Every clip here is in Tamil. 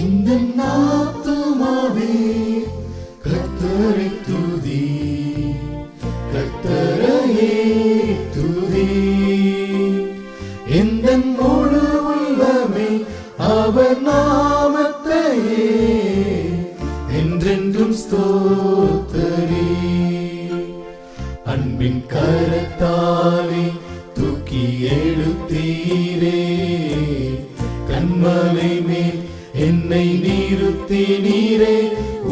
இந்த நாத்துமாவே கத்தரை துதி கத்தரையே துதி. எந்த முழு உள்ளமே அவர் நாமத்தையே என்றென்றும் ஸ்தோ என்னை நீருத்தி நீரே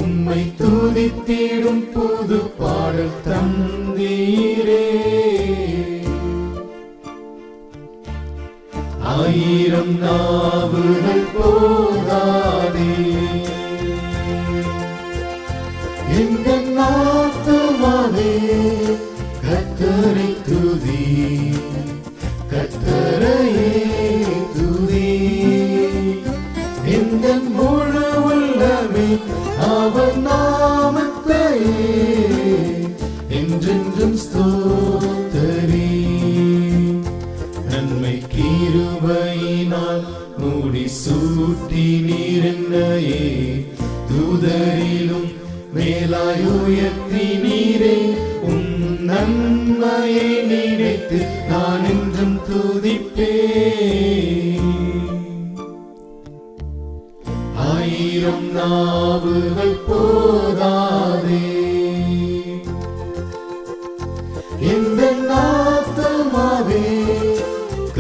உம்மை துதித்திடும் புது பாடல் தந்தீரே. ஆயிரம் நாவுகள் போதாதே. எந்த நாத்துமாவே கத்தரை துதி. உள்ளமே அவர் நாமத்தையே என்றென்றும் ஸ்தோத்தரி. நன்மை கீருபையினால் மூடி சூட்டி நீரென்னையே தூதரிலும் மேலாயுயர்த்தி நீரே உம் நன்மையை நினைத்து நான் என்றும் துதிப்பேன்.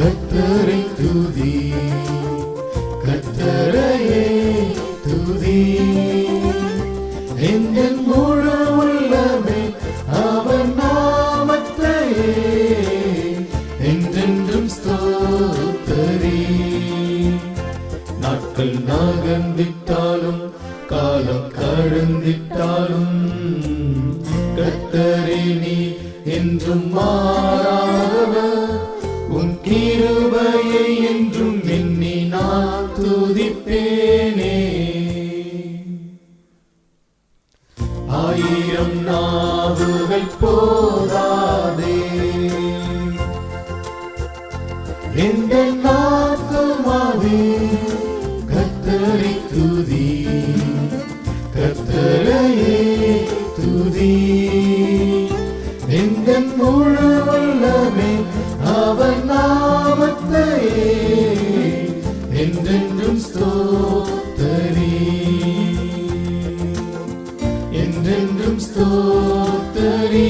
கத்தரை துதி கத்தரையே துதி. எந்த முழு உள்ளமே அவன் நாமத்தையே என்றென்றும் ஸ்தோத்தரி. நாட்கள் நகர்ந்திட்டாலும் காலம் கழுந்திட்டாலும் கத்தரே நீ என்றும் மாறா கிருபையை என்றும் எண்ணி நான் துதிப்பேனே. ஆயிரம் நாவுகள் போதாதே. எந்த நாத்துமாவே கத்தரை துதி கத்தரையே துதி. எந்த முழு வல்லமே அவர் நான் என்றென்றும் ஸ்தோத்தரே. என்றென்றும் ஸ்தோத்தரே.